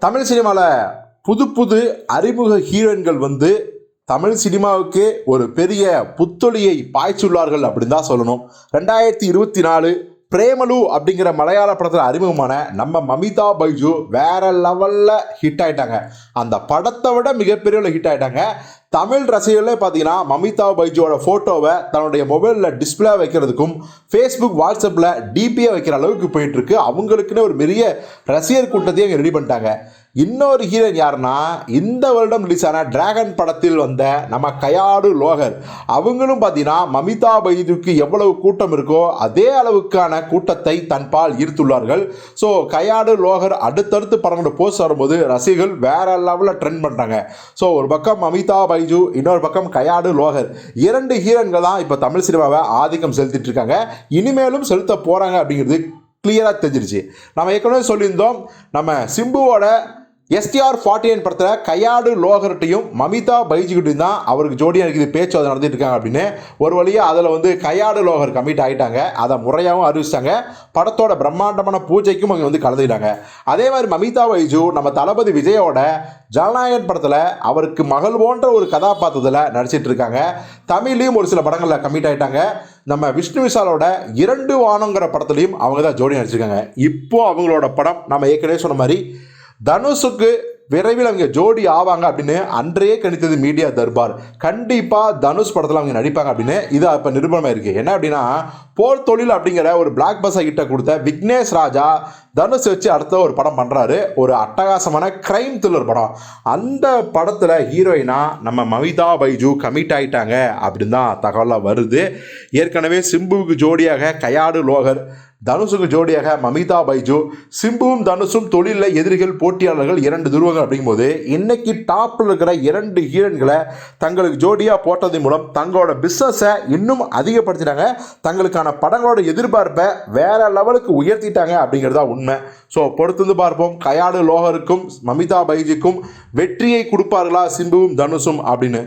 தமிழ் சினிமாவில் புது புது அறிமுக ஹீரோயின்கள் வந்து தமிழ் சினிமாவுக்கு ஒரு பெரிய புத்தொழியை பாய்ச்சுள்ளார்கள் அப்படின்னு தான் சொல்லணும். ரெண்டாயிரத்தி இருபத்தி நாலு பிரேமலு அப்படிங்கிற மலையாள படத்தில் அறிமுகமான நம்ம மமிதா பைஜு வேற லெவலில் ஹிட் ஆயிட்டாங்க. அந்த படத்தை விட மிகப்பெரிய ஹிட் ஆயிட்டாங்க. தமிழ் ரசிகர்களே பார்த்தீங்கன்னா மமிதா பைஜுவோட ஃபோட்டோவை தன்னுடைய மொபைலில் டிஸ்பிளே வைக்கிறதுக்கும் ஃபேஸ்புக் வாட்ஸ்அப்பில் டிபியை வைக்கிற அளவுக்கு போயிட்டுருக்கு அவங்களுக்குன்னு ஒரு பெரிய ரசிகர் கூட்டத்தையும் ரெடி பண்ணிட்டாங்க. இன்னொரு ஹீரோயின் யாருன்னா இந்த வருடம் ரிலீஸ் ஆன டிராகன் படத்தில் வந்த நம்ம கயாடு லோகர். அவங்களும் பார்த்தீங்கன்னா மமிதா பைதுக்கு எவ்வளவு கூட்டம் இருக்கோ அதே அளவுக்கான கூட்டத்தை தன்பால் ஈர்த்துள்ளார்கள். ஸோ கயாடு லோகர் அடுத்தடுத்து படங்களோட போஸ்ட் வரும்போது ரசிகர்கள் வேற லெவலில் ட்ரெண்ட் பண்ணுறாங்க ஸோ ஒரு பக்கம் மமிதா பைஜு இன்னொரு பக்கம் கயாடு லோகர். இரண்டு ஹீரோன்கள் தான் இப்போ தமிழ் சினிமாவை ஆதிக்கம் செலுத்திட்டு இருக்காங்க. இனிமேலும் செலுத்த போகிறாங்க அப்படிங்கிறது கிளியராக தெரிஞ்சிருச்சு. நம்ம ஏற்கனவே சொல்லியிருந்தோம் நம்ம சிம்புவோட எஸ்டிஆர் ஃபார்ட்டி நைன் படத்தில் கையாடு லோகர்ட்டையும் மமிதா பைஜிக்கிட்டையும் தான் அவருக்கு ஜோடியாக இருக்குது பேச்சு அதை நடத்திட்டு இருக்காங்க அப்படின்னு. ஒரு வழியாக அதில் வந்து கையாடு லோகர் கமிட் ஆகிட்டாங்க அதை முறையாகவும் அறிவிச்சிட்டாங்க. படத்தோட பிரம்மாண்டமான பூஜைக்கும் அவங்க வந்து கலந்துக்கிட்டாங்க. அதே மாதிரி மமிதா பைஜு நம்ம தளபதி விஜயோட ஜனநாயகன் படத்தில் அவருக்கு மகள் போன்ற ஒரு கதாபாத்திரத்தில் நடிச்சிட்டு இருக்காங்க. தமிழ்லையும் ஒரு சில படங்களில் கமிட் ஆகிட்டாங்க நம்ம விஷ்ணு விஷாலோட இரண்டு வானங்கிற படத்துலையும் அவங்க தான் ஜோடி நடிச்சிருக்காங்க. இப்போ அவங்களோட படம் நம்ம ஏற்கனவே சொன்ன மாதிரி தனுஷுக்கு விரைவில் அவங்க ஜோடி ஆவாங்க அப்படின்னு அன்றையே கணித்தது மீடியா தர்பார். கண்டிப்பாக தனுஷ் படத்தில் அவங்க நடிப்பாங்க அப்படின்னு இது இப்போ நிரூபணமாக இருக்குது என்ன அப்படின்னா போர் தொழில் அப்படிங்கிற ஒரு பிளாக் பஸ்ஸை கிட்ட கொடுத்த விக்னேஷ் ராஜா தனுஷ் வச்சு அடுத்த ஒரு படம் பண்ணுறாரு ஒரு அட்டகாசமான கிரைம் த்ரில்லர் படம். அந்த படத்தில் ஹீரோயினா நம்ம மமிதா பைஜு கமிட் ஆயிட்டாங்க அப்படின்னு தான் தகவலாக வருது. ஏற்கனவே சிம்புவுக்கு ஜோடியாக கயாடு லோகர் தனுஷுக்கு ஜோடியாக மமிதா பைஜு சிம்புவும் தனுஷும் தொழிலில் எதிரிகள் போட்டியாளர்கள் இரண்டு துருவங்கள் அப்படிங்கும்போது இன்னைக்கு டாப்பில் இருக்கிற இரண்டு ஹீரோயின்களை தங்களுக்கு ஜோடியாக போட்டதன் மூலம் தங்களோட பிஸ்னஸை இன்னும் அதிகப்படுத்தினாங்க தங்களுக்கான படங்களோட எதிர்பார்ப்பை வேற லெவலுக்கு உயர்த்திட்டாங்க அப்படிங்கிறதா உண்மை. ஸோ பொறுத்திருந்து பார்ப்போம். கயாடு லோகருக்கும் மமிதா பைஜிக்கும் வெற்றியை கொடுப்பார்களா சிம்புவும் தனுஷும் அப்படின்னு.